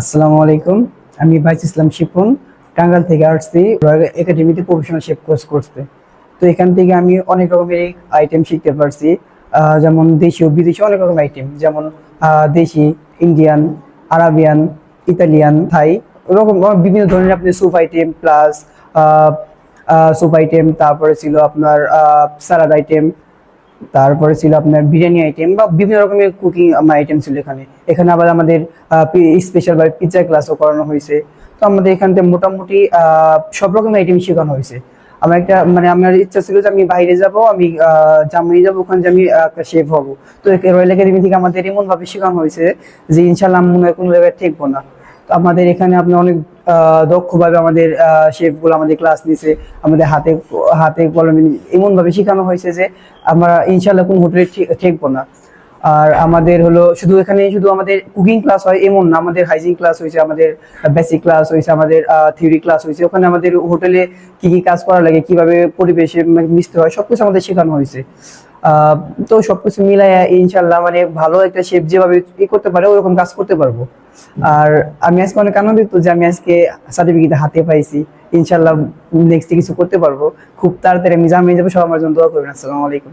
আসসালামু আলাইকুম। আমি বাইস ইসলাম শিপন টাঙ্গাল থেকে আসছি। রয়্যাল একাডেমিতে প্রফেশনাল শেফ কোর্স করতে তো এখান থেকে আমি অনেক রকমের আইটেম শিখতে পারছি। যেমন দেশি ও বিদেশি অনেক রকম আইটেম যেমন দেশি ইন্ডিয়ান আরাবিয়ান ইতালিয়ান থাই ওরকম বিভিন্ন ধরনের আপনি soup item plus soup item তারপরে ছিল আপনার সালাদ আইটেম তারপরে ছিল আপনার বিরিয়ানি আইটেম বা বিভিন্ন রকমের কুকিং আইটেম ছিল এখানে। এখানে আবার আমাদের স্পেশাল বা পিৎজা ক্লাসও করানো হয়েছে। তো আমাদের এখান থেকে মোটামুটি সব রকমের আইটেম শেখানো হয়েছে। আমার একটা মানে আমার ইচ্ছা ছিল যে আমি বাইরে যাব, আমি জার্মানি যাব, ওখানে যে আমি একটা শেফ হব। তো রয়্যাল একাডেমি থেকে আমাদের এমন ভাবে শেখানো হয়েছে যে ইনশাল্লাহ আমি মনে হয় কোনো জায়গায় ঠেকবো না। তো আমাদের এখানে আপনি অনেক দক্ষভাবে আমাদের শেফগুলো আমাদের ক্লাস নিছে, আমাদের হাতে হাতে কলমে এমন ভাবে শেখানো হয়েছে যে আমরা ইনশাল্লাহ কোন হোটেলে ঠেকবো না। আর আমাদের হলো, শুধু এখানে শুধু আমাদের কুকিং ক্লাস হয় এমন না, আমাদের হাইজিন ক্লাস হয়েছে, আমাদের বেসিক ক্লাস হয়েছে, আমাদের থিওরি ক্লাস হয়েছে। ওখানে আমাদের হোটেলে কি কি কাজ করা লাগে, কীভাবে পরিবেশে মিশতে হয়, সবকিছু আমাদের শেখানো হয়েছে। তো সবকিছু মিলাই ইনশাল্লাহ মানে ভালো একটা শেফ যেভাবে ই করতে পারে, ওরকম কাজ করতে পারব। আর আমি আজকে অনেক আনন্দিত যে আমি আজকে সার্টিফিকেট হাতে পাইছি। ইনশাল্লাহ নেক্সট কিছু করতে পারব। খুব তাড়াতাড়ি আমি জামিয়ে যাব সব আমার জন্য দোয়া করবেন। আসসালামু আলাইকুম।